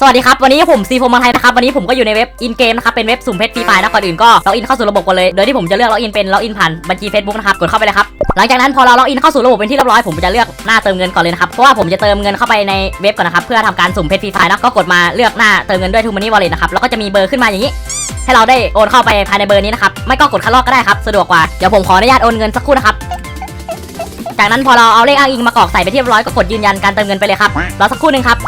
สวัสดีครับ วันนี้ผมซีโฟมังไทยนะครับ วันนี้ผมก็อยู่ในเว็บอินเกมนะครับ เป็นเว็บสุ่มเพชรฟรีไฟล์นะก่อนอื่นก็ล็อกอินเข้าสู่ระบบก่อนเลย โดยที่ผมจะเลือกล็อกอินเป็นล็อกอินผ่านบัญชี Facebook นะครับ กดเข้าไปเลยครับ หลังจากนั้นพอเราล็อกอินเข้าสู่ระบบเป็นที่เรียบร้อย ผมจะเลือกหน้าเติมเงินก่อนเลยนะครับ เพราะว่าผมจะเติมเงินเข้าไปในเว็บก่อนนะครับ เพื่อทำการสุ่มเพชรฟรีไฟล์นะก็กดมาเลือกหน้าเติมเงินด้วยทูมันนี่วอลเล็ตนะครับ แล้วก็จะมีเบอร์ขึ้นมาอย่างนี้ ให้เราได้โอนเข้าไปภายในเบอร์นี้นะครับ ไม่ก็กดคัดลอกก็ได้ครับ สะดวกกว่า เดี๋ยวผมขออนุญาตโอนเงินสักครู่นะครับจากนั้นพอเราเอาเลขอ้างอิงมากรอกใส่ไปเรียบร้อยก็กดยืนยันการเติมเงินไปเลยครับรอสักครู่นึงครับ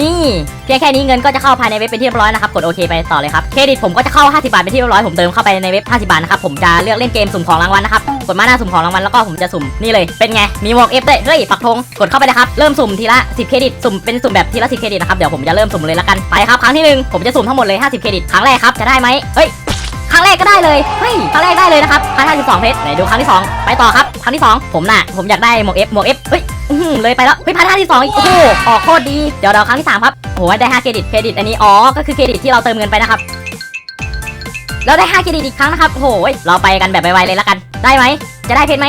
นี่เพียงแค่นี้เงินก็จะเข้าภายในเว็บเป็นที่เรียบร้อยนะครับกดโอเคไปต่อเลยครับเครดิตผมก็จะเข้า 50 บาทเป็นที่เรียบร้อยผมเติมเข้าไปในเว็บ 50 บาทนะครับผมจะเลือกเล่นเกมสุ่มของรางวัลนะครับกดมาหน้าสุ่มของรางวัลแล้วก็ผมจะสุ่มนี่เลยเป็นไงมีหมวกเอฟด้วยเฮ้ยปักธงกดเข้าไปเลยครับเริ่มสุ่มทีละ10เครดิตสุ่มเป็นสุ่มแบบทีละ10เครดิตนะครับเดี๋ยวผมจะเริ่มสุ่มเลยละกันไปครับครั้งที่หนึ่งผมจะสุ่มทั้งหมดเลย 50 เครดิตครั้งแรกครับจะได้ไหมเฮ้ยครั้งแรกก็ได้เลย เฮ้ย ครั้งแรกได้เลยนะครับพันห้าสิบสองเพชรไหนดูครั้งที่สองไปต่อครับ ครั้งที่สองผมน่ะ ผมอยากได้หมวกเอฟหมวกเอฟเฮ้ย อื้อหือเลยไปแล้วเฮ้ยพันห้าสิบสองอีกโอ้โหออกโคตรดีเดี๋ยวเราครั้งที่สามครับโอ้โหได้ห้าเครดิตเครดิตอันนี้อ๋อก็คือเครดิตที่เราเติมเงินไปนะครับแล้วได้ห้าเครดิตอีกครั้งนะครับโอ้โหเราไปกันแบบไวๆเลยละกัน ได้ไหมจะได้เพชรไหม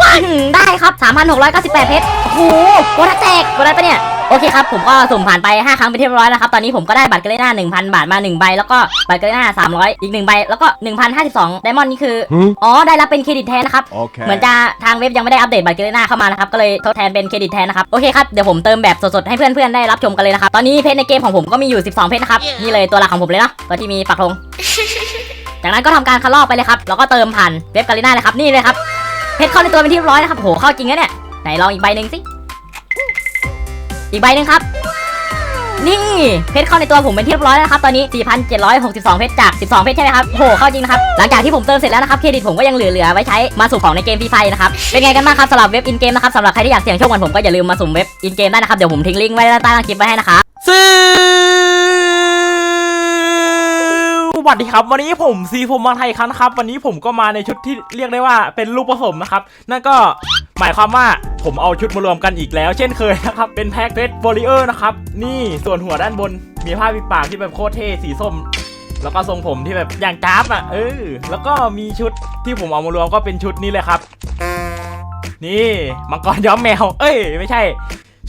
ว้าวได้ครับ 3,698 เพชรโอ้โหโบนัสแตกโบนัสปะเนี่ย โอเคครับ ผมก็สุ่มผ่านไป 5 ครั้งไปนที่เรียบร้อยแล้วครับ ตอนนี้ผมก็ได้บัตรเกรน่า1,000 บาทมา 1 ใบ แล้วก็บัตรเกรน่า300 อีก 1 ใบ แล้วก็ 1,052 ไดมอนด์นี่คือ อ๋อ ได้รับเป็นเครดิตแทนนะครับ Okay. เหมือนจะทางเว็บยังไม่ได้อัปเดตบัตรเกรน่าเข้ามานะครับ ก็เลยทดแทนเป็นเครดิตแทนนะครับ โอเคครับ เดี๋ยวผมเติมแบบสดๆ ให้เพื่อนๆ ได้รับชมกันเลยนะครับ ตอนนี้เพชรในเกมของผมก็มีอยู่ 12 เพชรนะครับ นี่เลยตัวหลักของผมเลยเนาะ ตัวที่มีปักธงจากนั้นก็ทำการคัดลอกไปเลยครับ แล้วก็เติมผ่านเว็บกาลิน่าเลยครับ นี่เลยครับ เพชรเข้าในตัวเป็นที่เรียบร้อยนะครับโหเข้าจริงนะเนี่ยไหนลองอีกใบหนึ่งสิ อีกใบหนึ่งครับ นี่เพชรเข้าในตัวผมเป็นที่เรียบร้อยแล้วครับตอนนี้ 4,762 เพชรจาก 12 เพชรใช่ไหมครับโหเข้าจริงนะครับ หลังจากที่ผมเติมเสร็จแล้วนะครับเครดิตผมก็ยังเหลือๆไว้ใช้มาสุ่มของในเกมฟรีไฟนะครับ เป็นไงกันบ้างครับสำหรับเว็บอินเกมนะครับสำหรับใครที่อยากเสี่ยงโชคเหมือนผมก็อย่าลืมมาสุ่มเว็บอินเกมได้นะครับเดี๋ยวผมทิ้งลิงก์ไว้ใต้ล่างคลิปไว้ให้นะครับสวัสดีครับวันนี้ผมซีผมมาไทยครั้งนครับ วันนี้ผมก็มาในชุดที่เรียกได้ว่าเป็นลูกผสมนะครับ นั่นก็ หมายความว่าผมเอาชุดมารวมกันอีกแล้ว เช่นเคยนะครับ เป็นแพ็กเฟสบอลิเออร์นะครับ นี่ส่วนหัวด้านบน มีผ้าปิดปากที่แบบโคตรเท่สีส้ม แล้วก็ทรงผมที่แบบอย่างจ้าบอะเออแล้วก็มีชุดที่ผมเอามารวมก็เป็นชุดนี้เลยครับ นี่มังกรย้อมแมว เอ้ย ไม่ใช่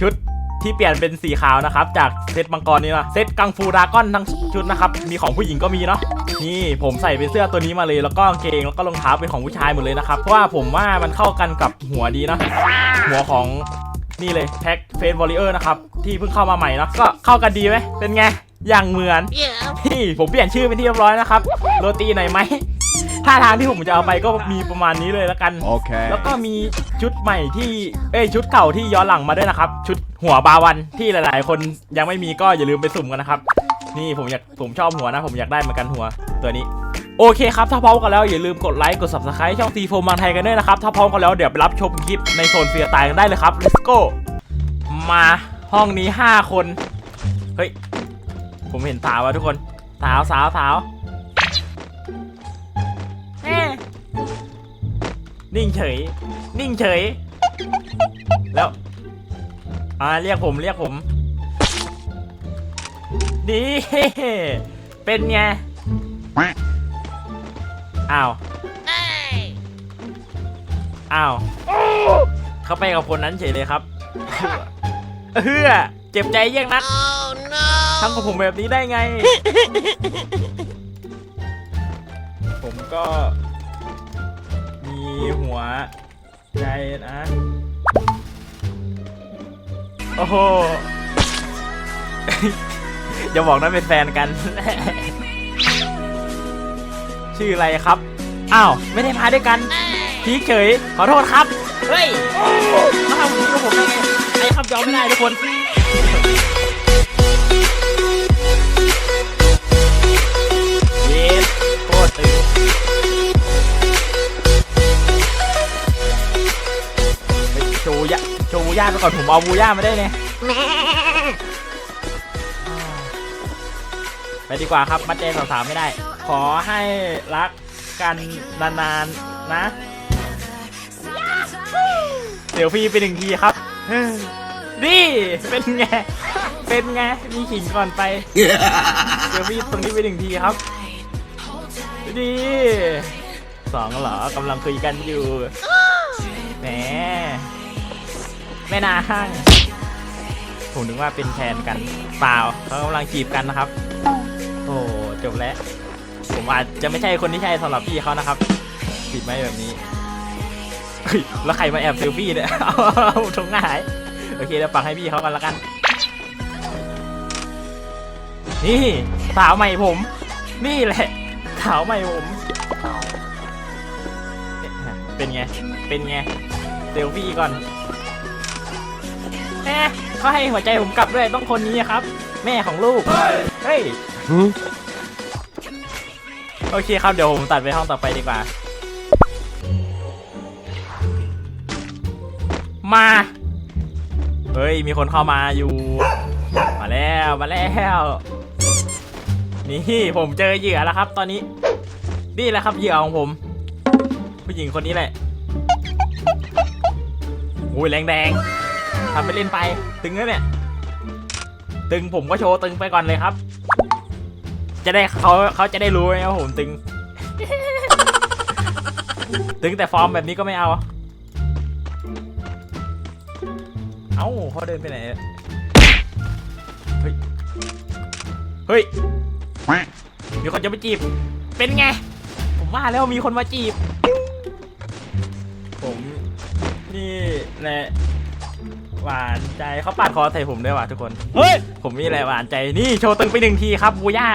ชุด ที่เปลี่ยนเป็นสีขาวนะครับ จากเซตมังกรนี่นะเซตกังฟูดราก้อนทั้งชุดนะครับ มีของผู้หญิงก็มีเนาะนี่ผมใส่เป็นเสื้อตัวนี้มาเลยแล้วก็กางเกงแล้วก็รองเท้าเป็นของผู้ชายหมดเลยนะครับเพราะว่าผมว่ามันเข้ากันกับหัวดีนะหัวของนี่เลยแท็กเฟสวอลเลอร์นะครับที่เพิ่งเข้ามาใหม่เนอะก็เข้ากันดีไหมเป็นไงอย่างเหมือนนี่ผมเปลี่ยนชื่อเป็นที่เรียบร้อยนะครับโรตีหน่อยไหม ท่าทางที่ผมจะเอาไปก็มีประมาณนี้เลยแล้วกัน Okay. แล้วก็มีชุดใหม่ที่ เอ้ยชุดเก่าที่ย้อนหลังมาด้วยนะครับ ชุดหัวบาวันที่หลาย ๆ คนยังไม่มีก็อย่าลืมไปสุ่มกันนะครับ นี่ผมอยากผมชอบหัวนะ ผมอยากได้เหมือนกันหัวตัวนี้ โอเคครับ ถ้าพร้อมกันแล้วอย่าลืมกดไลค์กด subscribe ช่องตีโฟมังไทยกันด้วยนะครับ ถ้าพร้อมกันแล้วเดี๋ยวไปรับชมคลิปในโซนเฟียร์ตายกันได้เลยครับ let's go มาห้องนี้ 5 คน เฮ้ย ผมเห็นสาวอะทุกคน สาวสาวสาว นิ่งเฉย นิ่งเฉย แล้วอ่าเรียกผมเรียกผมดีเป็นไงอ้าวอ้าวเขาไปกับคนนั้นเฉยเลยครับเฮือเจ็บใจเยี่ยงนักทำกับผมแบบนี้ได้ไง ผมก็ หัวใจนะ โอ้โห อย่าบอกนะเป็นแฟนกัน ชื่ออะไรครับ อ้าว ไม่ได้มาด้วยกัน พีคเฉย ขอโทษครับ เฮ้ย มาทำแบบนี้กับผมได้ไงไอ้ครับยอมไม่ได้ทุกคนเย็ดโคตรตึง ยะโชว์บูย่าไปก่อนผมเอาบูย่ามาได้เนี่ยไปดีกว่าครับ มัดใจสาวๆไม่ได้ ขอให้รักกันนานๆนะเซลฟี่ไปหนึ่งทีครับนี่เป็นไง เป็นไง มีขิงก่อนไปเซลฟี่ตรงนี้ไปหนึ่งทีครับดีสองเหรอกำลังคุยกันอยู่ แหมแม่นาห้างผมนึกว่าเป็นแฟนกันเปล่าเขากำลังจีบกันนะครับ โอ้จบแล้ว ผมอาจจะไม่ใช่คนที่ใช่สำหรับพี่เขานะครับผิดไหมแบบนี้เฮ้ยแล้วใครมาแอบเซลฟี่เนี่ยเอาตรงหายโอเคเดี๋ยวปักให้พี่เขากันละกัน นี่สาวใหม่ผม นี่แหละสาวใหม่ผม เป็นไง เป็นไงเซลฟี่ก่อน แหมเขาให้หัวใจผมกลับด้วยต้องคนนี้ครับ แม่ของลูก เฮ้ย โอเคครับเดี๋ยวผมตัดไปห้องต่อไปดีกว่า มา เฮ้ย มีคนเข้ามาอยู่ มาแล้วมาแล้ว นี่ผมเจอเหยื่อแล้วครับ ตอนนี้ นี่แหละครับเหยื่อของผม ผู้หญิงคนนี้แหละโอ้ยแรงแดง ทำไปเล่นไป ตึงแล้วเนี่ย ตึงผมก็โชว์ตึงไปก่อนเลยครับ จะได้เขาเขาจะได้รู้ไงว่าผมตึง ตึงแต่ฟอร์มแบบนี้ก็ไม่เอา เอ้าเขาเดินไปไหน เฮ้ย เฮ้ย มีคนจะมาจีบ เป็นไง ผมว่าแล้วมีคนมาจีบ ผม นี่แหละ หวานใจเขาปาดคอใส่ผมด้วยว่ะทุกคน เฮ้ย ผมนี่แหละหวานใจนี่โชว์ตึงไปหนึ่งทีครับบูย่า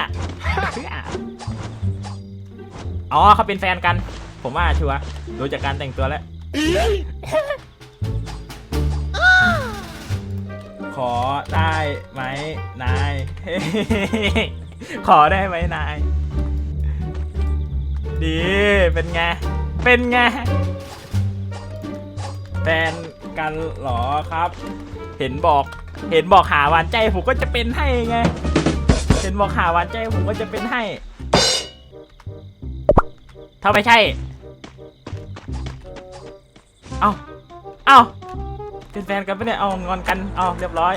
อ๋อเขาเป็นแฟนกัน ผมว่าชัวร์ดูจากการแต่งตัวแล้ว ขอได้ไหมนาย ขอได้ไหมนาย ดี เป็นไง เป็นไงแฟน กันเหรอครับ เห็นบอก เห็นบอกหาหวานใจผมก็จะเป็นให้ไง เห็นบอกหาหวานใจผมก็จะเป็นให้ ถ้าไม่ใช่ เอาเอาเป็นแฟนกันปะเนี่ย เอางอนกัน เอาเรียบร้อย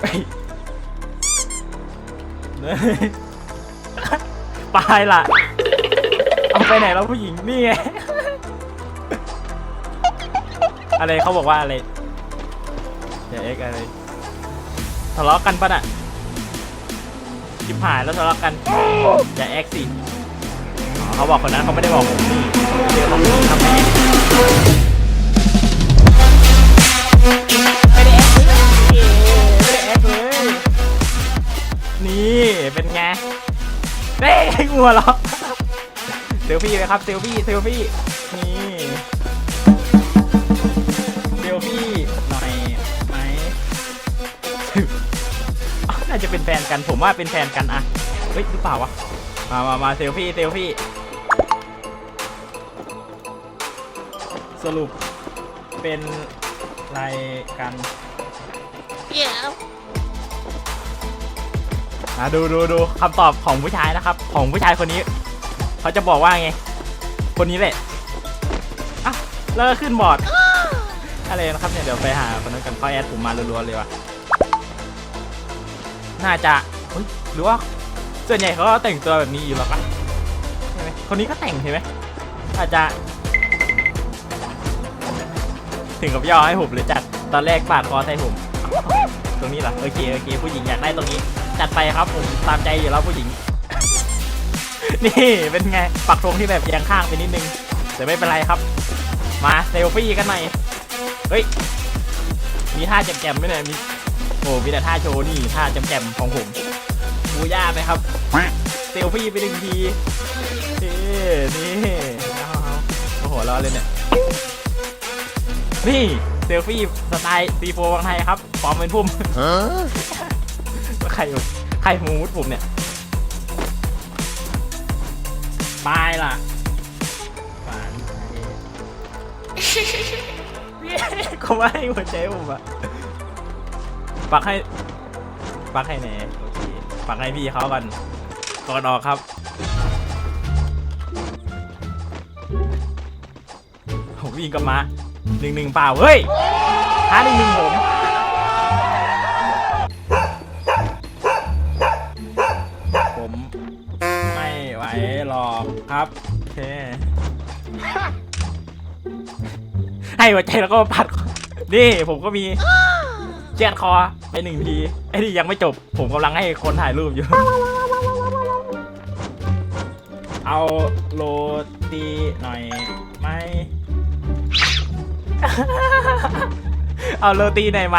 เฮ้ยตายละ เอาไปไหนแล้วผู้หญิงนี่ไง อะไรเขาบอกว่าอะไรอย่าเอ็กอะไรทะเลาะกันปะน่ะชิบหายแล้วทะเลาะกันอย่าเอ็กสิอ๋อเขาบอกคนนั้นเขาไม่ได้บอกผมนี่เดี๋ยวผมทำไมไม่ได้แอคเลยไม่ได้แอคเลยนี่เป็นไงเด้งัวเรอเซ ลฟี่เลยครับเซลฟี่เซลฟี่นี่เซลฟี่หน่อยไหมอ้าวน่าจะเป็นแฟนกันผมว่าเป็นแฟนกันอะเฮ้ยหรือเปล่าวะมามามาเซลฟี่เซลฟี่สรุปเป็นอะไรกัน Yeah. นะดูดูดูคำตอบของผู้ชายนะครับ ของผู้ชายคนนี้ เขาจะบอกว่าไง คนนี้แหละอะแล้วก็ขึ้นบอร์ดอะไรนะครับเนี่ยเดี๋ยวไปหาคนนั้นกันเขาแอดผมมารัวๆเลยว่ะน่าจะเฮ้ยหรือว่าส่วนใหญ่เขาก็แต่งตัวแบบนี้อยู่หรอปะใช่ไหมคนนี้ก็แต่งใช่ไหมอาจจะ ถึงกับย่อให้ผมเลยจัดตอนแรกปาดคอใส่ผมตรงนี้เหรอโอเคโอเคผู้หญิงอยากได้ตรงนี้ จัดไปครับผมตามใจอยู่แล้วผู้หญิง นี่เป็นไง ปักธงที่แบบเอียงข้างไปนิดนึง แต่ไม่เป็นไรครับ มาเซลฟี่กันหน่อยเฮ้ย มีท่าแจมๆไหมเนี่ยมีโอ้มีแต่ท่าโชว์นี่ท่าแจมๆของผมบูย่าไปครับเซลฟี่ไปหนึ่งทีเอ้นี่เอาๆโอ้โหรอเลยเนี่ย นี่เซลฟี่สไตล์ซีโฟวังไทยครับปลอมเป็นพุ่ม Huh? ใครใครมูดผมเนี่ย บายล่ะฝานเขาไม่ให้หัวใจผมอะปักให้ ปักให้แหน่โอเคปักให้พี่เขากันก่อนออกครับ ผมวิ่งกลับมาหนึ่งหนึ่งเปล่าเฮ้ยท้าหนึ่งหนึ่งผมผม ครับโอเคให้หัวใจแล้วก็ปัด นี่ผมก็มีเจ็ดคอไปหนึ่งทีไอ้นี่ยังไม่จบ ผมกำลังให้คนถ่ายรูปอยู่ เอาโรตีหน่อยไหม เอาโรตีหน่อยไหม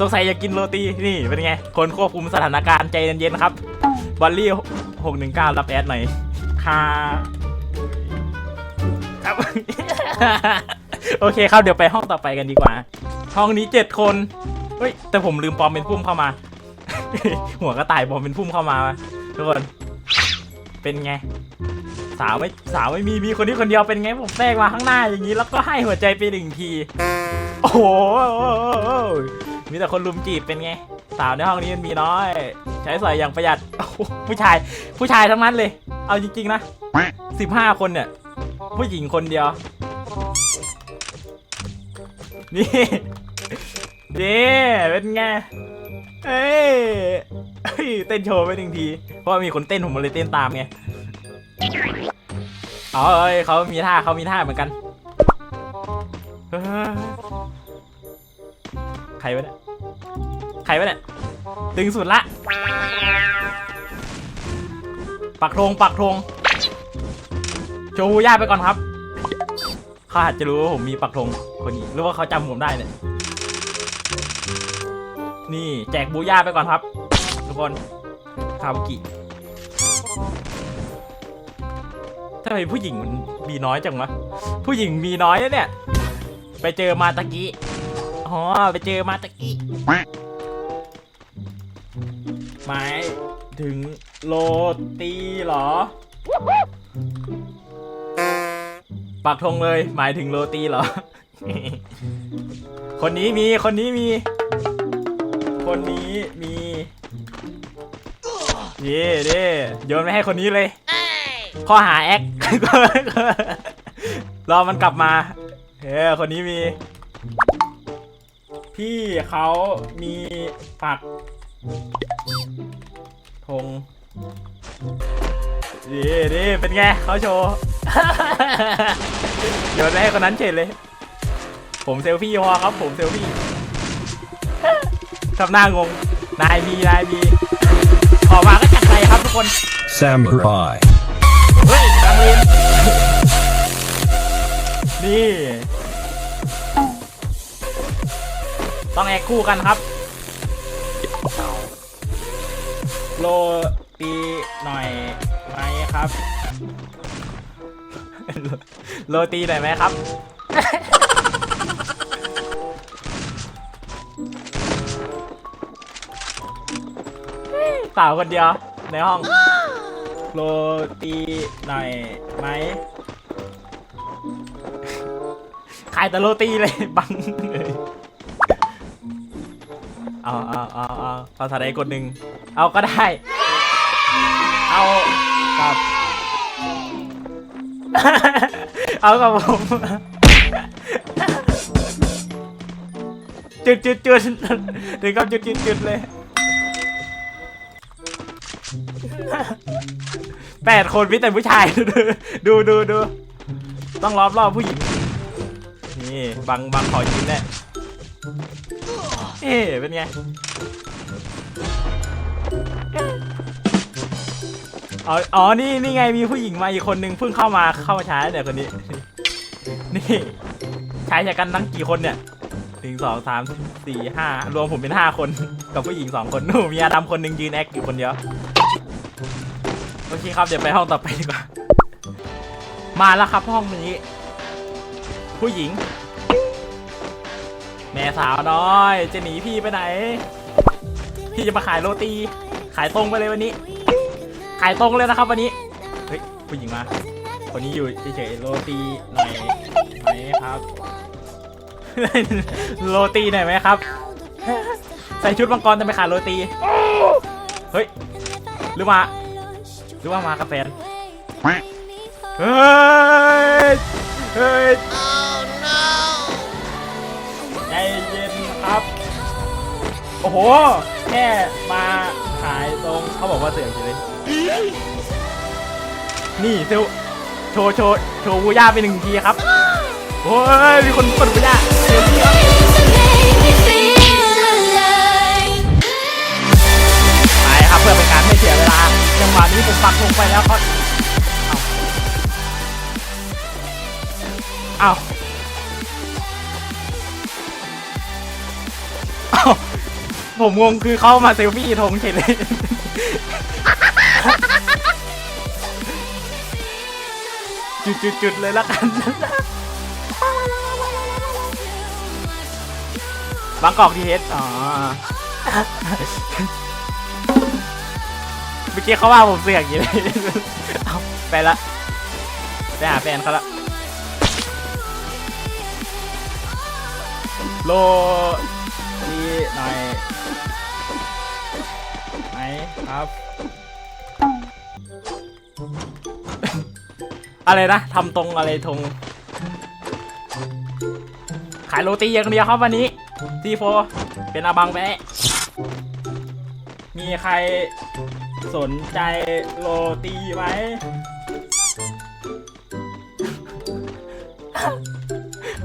สงสัยอยากกินโรตี นี่เป็นไง คนควบคุมสถานการณ์ใจเย็นๆครับ บอลลี่หกหนึ่งเก้ารับแอดหน่อยาครับ โอเคครับเดี๋ยวไปห้องต่อไปกันดีกว่า ห้องนี้เจ็ดคน เฮ้ย แต่ผมลืมปลอมเป็นพุ่มเข้ามา หัวกระต่ายปลอมเป็นพุ่มเข้ามาทุกคน เป็นไง สาวไม่สาวไม่มีมีคนนี้คนเดียวเป็นไงผมแทรกมาข้างหน้าอย่างนี้ แล้วก็ให้หัวใจไปหนึ่งที โอ้โหมีแต่คนลุมจีบเป็นไง สาวในห้องนี้มันมีน้อย ใช้สอยอย่างประหยัดโอ้โหผู้ชายผู้ชายทั้งนั้นเลย เอาจริงๆนะสิบห้าคนเนี่ย ผู้หญิงคนเดียว นี่ นี่เป็นไงเอ้ยเฮ้ยเต้นโชว์ไปหนึ่งที เพราะว่ามีคนเต้นผมเลยเต้นตามไงอ๋อเอ้ยเขามีท่าเขามีท่าเหมือนกันเฮ้ยใครวะเนี่ย ใครวะเนี่ย ตึงสุดละ ปักธงปักธงชว์ย่าไปก่อนครับ เขาอาจจะรู้ว่าผมมีปักธงคนนี้หรือว่าเขาจำผมได้เนี่ย นี่แจกบูย่าไปก่อนครับ ทุกคนคาบุกิทำไมผู้หญิงมันมีน้อยจังวะ ผู้หญิงมีน้อยนะเนี่ย ไปเจอมาตะกี้ อ๋อ ไปเจอมาตะกี้ หมายถึงโรตีเหรอ ปักธงเลยหมายถึงโรตีเหรอ คนนี้มีคนนี้มี คนนี้มีเย่เด้โยนไปให้คนนี้เลย ข้อหาแอครอมันกลับมาเออคนนี้มี พี่เขามีปัก ธงดีดีเป็นไงเขาโชว์โยนไปให้คนนั้นเฉยเลย ผมเซลฟี่พอครับ ผมเซลฟี่ทำหน้างง นายมีนายมีออกมาก็จัดไปครับทุกคน Samurai. เฮ้ยทางเลนนี่ ต้องแอคคู่กันครับ โรตีหน่อยไหมครับโรตีหน่อยไหมครับ สาวคนเดียว ในห้อง โรตีหน่อยไหมขายแต่โรตีเลยบังเลยเอาเอาเอาเอาภาษาใดกดหนึ่ง เอาก็ได้ เอากับ เอากับผมจุดจุดจุดถึงกับจุดจุดจุดเลยแปดคนมีแต่ผู้ชาย ดูดูดูต้องล้อมรอบผู้หญิงนี่บังบังขอยืนแน่เอ๊ะเป็นไง อ๋ออ๋อ นี่ นี่ไง มีผู้หญิงมาอีกคนนึงเพิ่งเข้ามา เข้ามาช้าเนี่ยคนนี้ นี่ชายชะกันตั้งกี่คนเนี่ยหนึ่งสองสามสี่ห้ารวมผมเป็นห้าคน กับผู้หญิงสองคนนู่นมีอาดำคนหนึ่งยืนแอคอยู่คนเดียว โอเคครับ เดี๋ยวไปห้องต่อไปดีกว่า มาแล้วครับห้องนี้ ผู้หญิง แม่สาวน้อย จะหนีพี่ไปไหน พี่จะมาขายโรตี ขายตรงไปเลยวันนี้ ขายตรงเลยนะครับวันนี้ เฮ้ยผู้หญิงมา คนนี้อยู่เฉยๆโรตีหน่อยไหมครับ โรตีหน่อยไหมครับ ใส่ชุดมังกรจะไปขายโรตี เฮ้ย หรือมา หรือว่ามากับแฟนเฮ้ย เฮ้ย Oh no! ใจเย็นครับ โอ้โห แค่มา ขายตรงเขาบอกว่าเสื่อมเลยนี่เซลโชว์โชว์โชว์บูย่าไปหนึ่งทีครับโอ้ยมีคนคนบูย่า ผมงงคือเข้ามาเซลฟี่ธงเฉยเลยจุดจุดจุดๆๆเลยละกันบางกอกทีเอสอ๋อเมื่อกี้เขาว่าผมเสือกอยู่เลยเอาไปละไปหาแฟนเขาละโลดีหน่อย ครับ อะไรนะทำตรงอะไรทง ขายโรตีอย่างเดียวครับวันนี้ซีโฟเป็นอาบังแปะมีใครสนใจโรตีไหม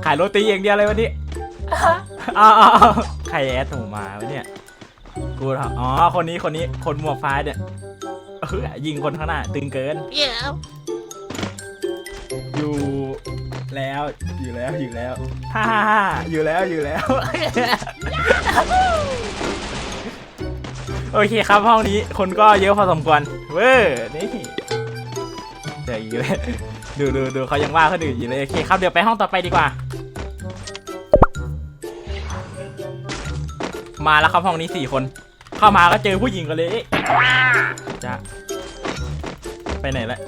ขายโรตีอย่างเดียวเลยวันนี้อ้าวใครแอดผมมาวะเนี่ย กูถามอ๋อ คนนี้ คนนี้ คนหมวกฟ้าเนี่ยเออยิงคนข้างหน้า ตึงเกิน เดี๋ยวอยู่แล้ว อยู่แล้ว อยู่แล้วฮ่าฮ่าฮ่าอยู่แล้ว อยู่แล้ว โอเคครับห้องนี้คนก็เยอะพอสมควร เว้อนี่เดี๋ยวอีกเลย ดูดูดูเขายังว่าเขาดื้ออยู่เลย โอเคครับ เดี๋ยวไปห้องต่อไปดีกว่า มาแล้วครับห้องนี้สี่คน เข้ามาก็เจอผู้หญิงกันเลยเอ๊ะจะไปไหนละ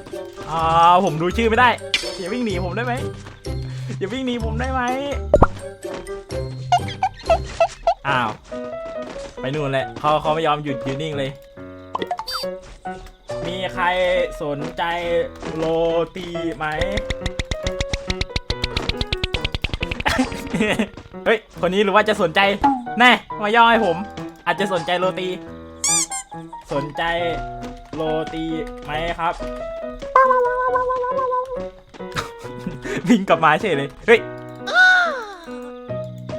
อ๋อผมดูชื่อไม่ได้อย่าวิ่งหนีผมได้ไหมอย่าวิ่งหนีผมได้ไหมอ้าวไปนู่นแหละเขาเขาไม่ยอมหยุดยืนนิ่งเลย มีใครสนใจโรตีไหมเฮ้ย คนนี้หรือว่าจะสนใจ แน่มาย่อให้ผม อาจจะสนใจโรตี สนใจโรตีไหมครับวิ่งกลับมาเฉยเลย เฮ้ย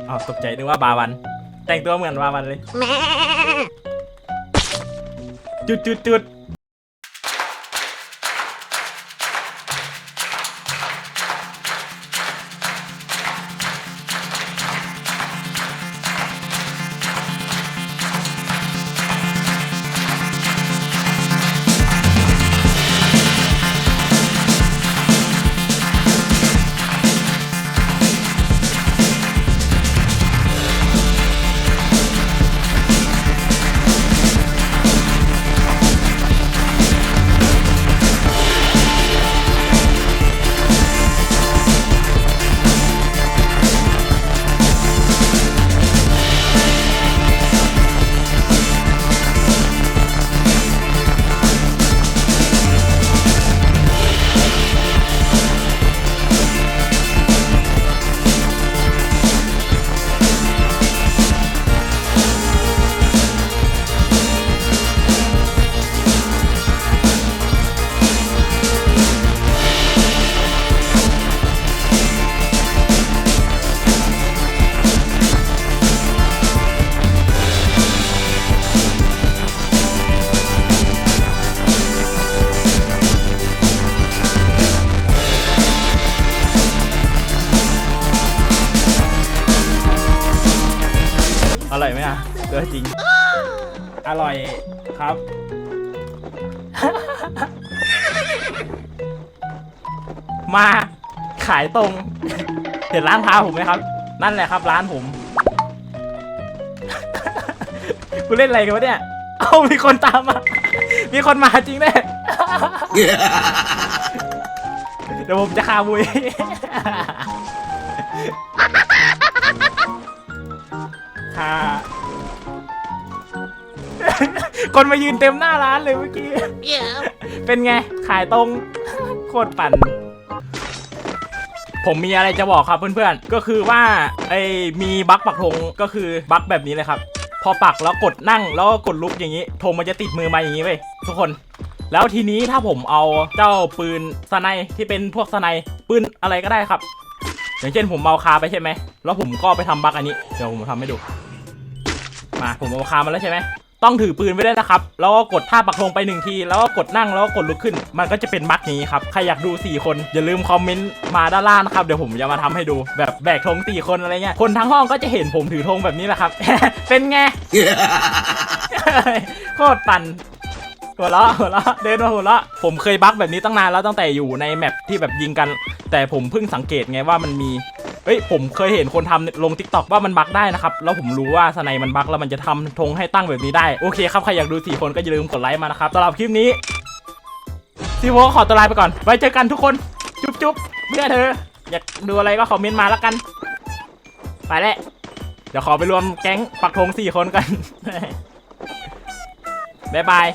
อ้าวตกใจนึกว่าบาวัน แต่งตัวเหมือนบาวันเลยจุดจุดจุด ร่อยไหมอะเออจริง อร่อยครับ มาขายตรง เห็นร้านค้าผมไหมครับ นั่นแหละครับ ร้านผมกูเล่นอะไรกันวะเนี่ย เอ้ามีคนตามมา มีคนมาจริงแน่เดี๋ยวผมจะคาบุย คาคนมายืนเต็มหน้าร้านเลยเมื่อกี้ เป็นไง ขายตรง โคตรปั่น ผมมีอะไรจะบอกครับเพื่อนๆ ก็คือว่าไอ้มีบั๊กปักธงก็คือบั๊กแบบนี้เลยครับ พอปักแล้วกดนั่งแล้วก็กดลุกอย่างนี้ธงมันจะติดมือมาอย่างนี้เว้ยทุกคน แล้วทีนี้ถ้าผมเอาเจ้าปืนสไนที่เป็นพวกสไนปืนอะไรก็ได้ครับ อย่างเช่นผมเมาคาไปใช่ไหม แล้วผมก็ไปทำบั๊กอันนี้ เดี๋ยวผมทำให้ดู มาผมเอาคามาแล้วใช่ไหมต้องถือปืนไว้ด้วยนะครับ แล้วก็กดท่าปักธงไปหนึ่งที แล้วก็กดนั่งแล้วก็กดลุกขึ้น มันก็จะเป็นบั๊กนี้ครับ ใครอยากดู 4 คน อย่าลืมคอมเมนต์มาด้านล่างนะครับ เดี๋ยวผมจะมาทำให้ดูแบบแบกธง4คนอะไรเงี้ย คนทั้งห้องก็จะเห็นผมถือธงแบบนี้แหละครับ เป็นไง โคตรตันหัวเราะหัวเราะเดินมาหัวเราะผมเคยบั๊กแบบนี้ตั้งนานแล้วตั้งแต่อยู่ในแมปที่แบบยิงกัน แต่ผมเพิ่งสังเกตไงว่ามันมี เอ้ยผมเคยเห็นคนทำลงทิกตอกว่ามันบั๊กได้นะครับ แล้วผมรู้ว่าสไนมันบั๊กแล้วมันจะทำธงให้ตั้งแบบนี้ได้ โอเคครับ ใครอยากดูสี่คนก็อย่าลืมกดไลค์มานะครับสำหรับคลิปนี้ซีโวขอตัวลาไปก่อน ไว้เจอกันทุกคน จุ๊บจุ๊บเพื่อเธอ อยากดูอะไรก็คอมเมนต์มาแล้วกัน ไปแล้วเดี๋ยวขอไปรวมแก๊งปักธงสี่คนกันบ๊ายบาย